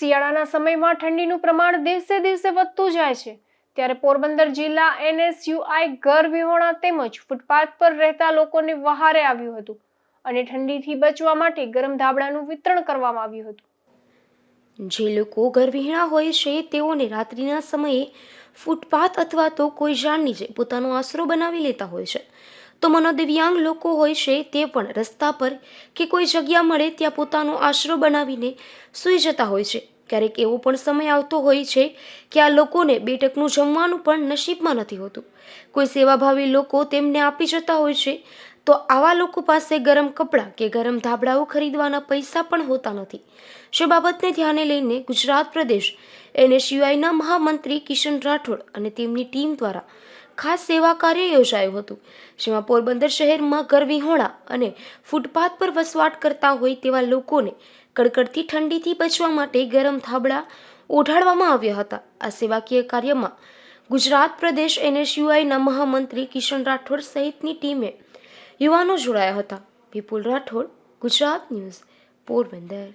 શિયાળાના સમયમાં ઠંડીનું પ્રમાણ દિવસે દિવસે વધતું જાય છે. ત્યારે પોરબંદર જિલ્લા એનએસયુઆઈ ઘર વિહોણા તેમજ ફૂટપાથ પર રહેતા લોકોને વહારે આવ્યું હતું અને ઠંડીથી બચવા માટે ગરમ ધાબળાનું વિતરણ કરવામાં આવ્યું હતું. જે લોકો ગર્ભહીણા હોય છે, તેઓને રાત્રિના સમયે ફૂટપાથ અથવા તો કોઈ ઝાડ જે પોતાનો આશરો બનાવી લેતા હોય છે. તો મનોદિવ્યાંગ લોકો હોય છે તે પણ રસ્તા પર કે કોઈ જગ્યા મળે ત્યાં પોતાનો આશરો બનાવીને સૂઈ જતા હોય છે. ક્યારેક એવો પણ સમય આવતો હોય છે કે આ લોકોને બેઠકનું જમવાનું પણ નસીબમાં નથી હોતું. કોઈ સેવાભાવી લોકો તેમને આપી જતા હોય છે તો આવા લોકો પાસે ગરમ કપડાં કે ગરમ ધાબળાઓ ખરીદવાના પૈસા પણ હોતા નથી. જે બાબતને ધ્યાને લઈને ગુજરાત પ્રદેશ એનએસયુઆઈના મહામંત્રી કિશન રાઠોડ અને તેમની ટીમ દ્વારા ખાસ સેવા કાર્ય યોજાયું હતું. જેમાં પોરબંદર શહેરમાં ગરવિહોણા અને ફૂટપાથ પર વસવાટ કરતા હોય તેવા લોકોને કડકડતી ઠંડીથી બચવા માટે ગરમ ધાબળા ઓઢાડવામાં આવ્યા હતા. આ સેવાકીય કાર્યમાં ગુજરાત પ્રદેશ એનએસયુઆઈના મહામંત્રી કિશન રાઠોડ સહિતની ટીમે યુવાનો જોડાયા હતા. વિપુલ રાઠોડ ગુજરાત ન્યૂઝ પોરબંદર.